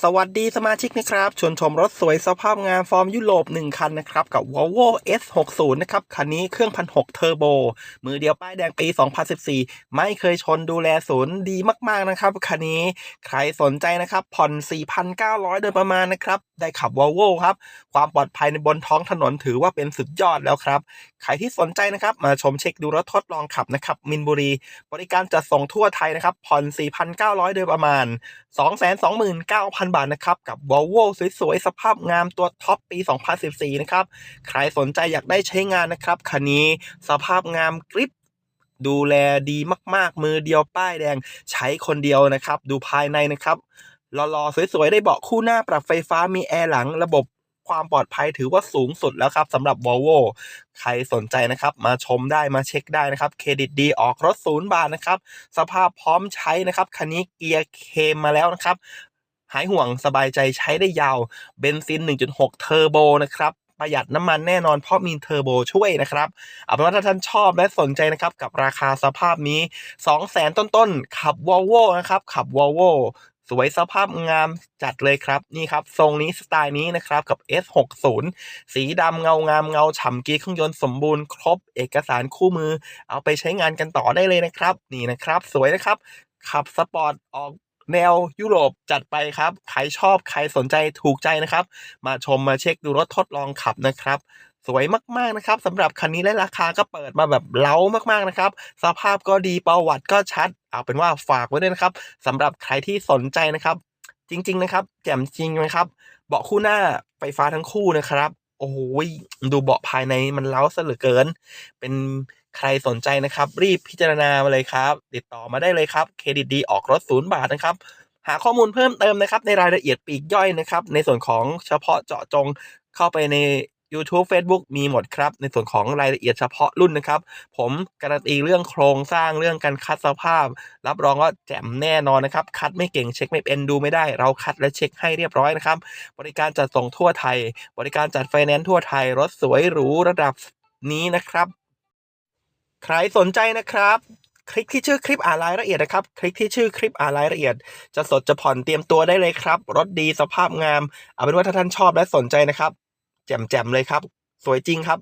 สวัสดีสมาชิกนะครับ ชวนชมรถสวยสภาพงามฟอร์มยุโรป 1 คันนะครับ กับ Volvo S60 นะครับ คันนี้เครื่องพันหเทอร์โบ มือเดียวป้ายแดงปี 2014 ไม่เคยชนดูแลศูนย์ดีมาก ๆ นะครับ คันนี้ใครสนใจนะครับ ผ่อน 4,900 โดยประมาณนะครับ ได้ขับ Volvo ครับ ความปลอดภัยในบนท้องถนนถือว่าเป็นสุดยอดแล้วครับ ใครที่สนใจนะครับ มาชมเช็คดูรถทดลองขับนะครับมินบุรี บริการจัดส่งทั่วไทยนะครับผ่อน 4,900 โดยประมาณ 229,000บาทนะครับ กับ Volvo สวยๆ สภาพงามตัวท็อปปี 2014 นะครับ ใครสนใจอยากได้ใช้งานนะครับ คันนี้สภาพงามกริบดูแลดีมากๆ มือเดียวป้ายแดงใช้คนเดียวนะครับ ดูภายในนะครับหล่อๆ สวยๆ ได้เบาะคู่หน้าปรับไฟฟ้ามีแอร์หลังระบบความปลอดภัยถือว่าสูงสุดแล้วครับสำหรับ Volvo ใครสนใจนะครับ มาชมได้มาเช็คได้นะครับ เครดิตดีออกรถศูนย์บาทนะครับ สภาพพร้อมใช้นะครับ คันนี้เกียร์เคมมาแล้วนะครับ หายห่วงสบายใจใช้ได้ยาวเบนซิน 1.6 เทอร์โบนะครับประหยัดน้ำมันแน่นอนเพราะมีเทอร์โบช่วยนะครับ เอาเป็นว่าถ้าท่านชอบและสนใจนะครับกับราคาสภาพนี้ 200,000 ต้นๆ ขับ Volvo นะครับ ขับ Volvo สวยสภาพงามจัดเลยครับ นี่ครับ ทรงนี้สไตล์นี้นะครับกับ S60 สีดำเงางามเงาฉ่ำกีเครื่องยนต์สมบูรณ์ครบเอกสารคู่มือ เอาไปใช้งานกันต่อได้เลยนะครับ นี่นะครับ สวยนะครับ ขับสปอร์ตออก แนวยุโรปจัดไปครับ ใครชอบใครสนใจถูกใจนะครับ มาชมมาเช็คดูรถทดลองขับนะครับ สวยมากๆนะครับสำหรับคันนี้และราคาก็เปิดมาแบบเล้ามากๆนะครับ สภาพก็ดีประวัติก็ชัด เอาเป็นว่าฝากไว้ด้วยนะครับสำหรับใครที่สนใจนะครับ จริง ๆ นะครับ แจ่มจริงนะครับ เบาะคู่หน้าไฟฟ้าทั้งคู่นะครับ โอ้โหดูเบาะภายในมันเล้าซะเหลือเกิน เป็น ใครสนใจนะครับ รีบพิจารณามาเลยครับ ติดต่อมาได้เลยครับเครดิตดีออกรถศูนย์บาทนะครับ หาข้อมูลเพิ่มเติมนะครับ ในรายละเอียดปีกย่อยนะครับ ในส่วนของเฉพาะเจาะจงเข้าไปใน YouTube Facebook มีหมดครับ ในส่วนของรายละเอียดเฉพาะรุ่นนะครับ ผมการันตีเรื่องโครงสร้างเรื่องการคัดสภาพ รับรองว่าแจ่มแน่นอนนะครับ คัดไม่เก่งเช็คไม่เป็นดูไม่ได้ เราคัดและเช็คให้เรียบร้อยนะครับ บริการจัดส่งทั่วไทย บริการจัดไฟแนนซ์ทั่วไทย รถสวยหรูระดับนี้นะครับ ใครสนใจนะครับ คลิกที่ชื่อคลิปอ่านรายละเอียดนะครับ คลิกที่ชื่อคลิปอ่านรายละเอียด จะสดจะผ่อนเตรียมตัวได้เลยครับ รถดีสภาพงาม เอาเป็นว่าถ้าท่านชอบและสนใจนะครับ แจ่มๆเลยครับ สวยจริงครับ